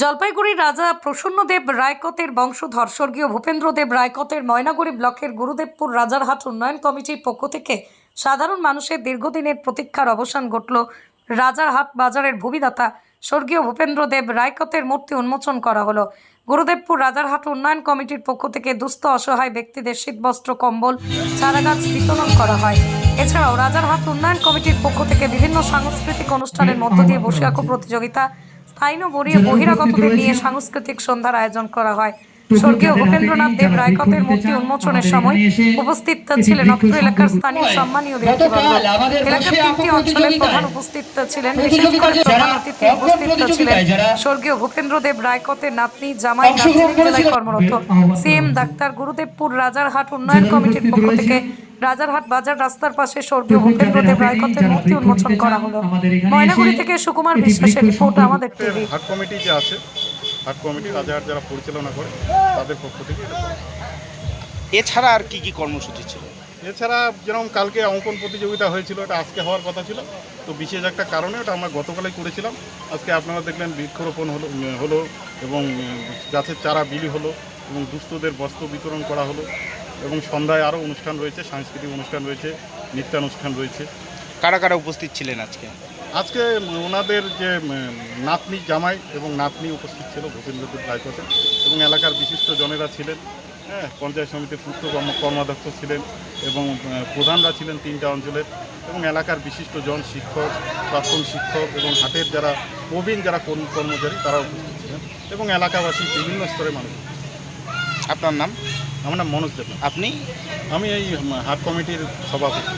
জলপাইগুড়ির রাজা প্রসন্নদেব রায়কতের বংশধর স্বর্গীয় ভূপেন্দ্রদেব রায়কতের ময়নাগুড়ি ব্লকের গুরুদেবপুর রাজারহাট উন্নয়ন কমিটির পক্ষ থেকে সাধারণ মানুষের দীর্ঘদিনের প্রতীক্ষার অবসান ঘটল রাজারহাট বাজারের ভূমিদাতা স্বর্গীয় ভূপেন্দ্রদেব রায়কতের মূর্তি উন্মোচন করা হলো। গুরুদেবপুর রাজারহাট উন্নয়ন কমিটির পক্ষ থেকে দুস্থ অসহায় ব্যক্তিদের শীতবস্ত্র, কম্বল, চারাগাছ বিতরণ করা হয়। এছাড়াও রাজারহাট উন্নয়ন কমিটির পক্ষ থেকে বিভিন্ন সাংস্কৃতিক অনুষ্ঠানের মধ্য দিয়ে বসে আঁকো প্রতিযোগিতা স্থায়ী বড়িয়ে বহিরাগতদের নিয়ে সাংস্কৃতিক সন্ধ্যার আয়োজন করা হয়। স্বর্গীয় ভূপেন্দ্রনাথ দেব রায়কতের মূর্তি উন্মোচনের সময় উপস্থিত ছিলেন অত্র এলাকার স্থানীয় সম্মানীয় ব্যক্তিবর্গ। এলাকার তিনটি অঞ্চলের প্রধান উপস্থিত ছিলেন। বিশেষ করে প্রধান অতিথি উপস্থিত ছিলেন। স্বর্গীয় ভূপেন্দ্র দেব রায়কতের নাতনি জামাই দার্জিলিং জেলায় কর্মরত। সিএম ডাক্তার গুরুদেবপুর রাজারহাট উন্নয়ন কমিটির পক্ষ থেকে রাজারহাট বাজার রাস্তার পাশে স্বর্গীয় ভূপেন্দ্র দেব রায়কতের মূর্তি উন্মোচন করা হলো। ময়নাগুড়ি থেকে সুকুমার বিশ্বাসের রিপোর্ট আমাদের টিভি। হাট কমিটি যে আছে হাট কমিটি রাজাহাট যারা পরিচালনা করে তাদের পক্ষ থেকে এছাড়া আর কি কি কর্মসূচি ছিল? এছাড়া যেরকম কালকে অঙ্কন প্রতিযোগিতা হয়েছিল এটা আজকে হওয়ার কথা ছিল। তো বিশেষ একটা কারণে ওটা আমরা গতকালই করেছিলাম। আজকে আপনারা দেখলেন বৃক্ষরোপণ হলো হলো এবং গাছের চারা বিলি হলো এবং দুস্থদের বস্ত্র বিতরণ করা হলো। এবং সন্ধ্যায় আরও অনুষ্ঠান রয়েছে সাংস্কৃতিক অনুষ্ঠান রয়েছে নৃত্যানুষ্ঠান রয়েছে। কারা কারা উপস্থিত ছিলেন আজকে? আজকে ওনাদের যে নাতনি জামাই এবং নাতনি উপস্থিত ছিল ভূপেন্দ্রদেব রায়কতে এবং এলাকার বিশিষ্ট জনেরা ছিলেন হ্যাঁ পঞ্চায়েত সমিতির পূর্ত কর্ম- কর্মাধ্যক্ষ ছিলেন এবং প্রধানরা ছিলেন তিনটা অঞ্চলের এবং এলাকার বিশিষ্ট জন শিক্ষক প্রাক্তন শিক্ষক এবং হাটের যারা প্রবীণ যারা কর্ম- কর্মচারী তারা উপস্থিত ছিলেন এবং এলাকাবাসী বিভিন্ন স্তরের মানুষ। আপনার নাম? আমার নাম মনোজ দেব আপনি? আমি এই হাট কমিটির সভাপতি।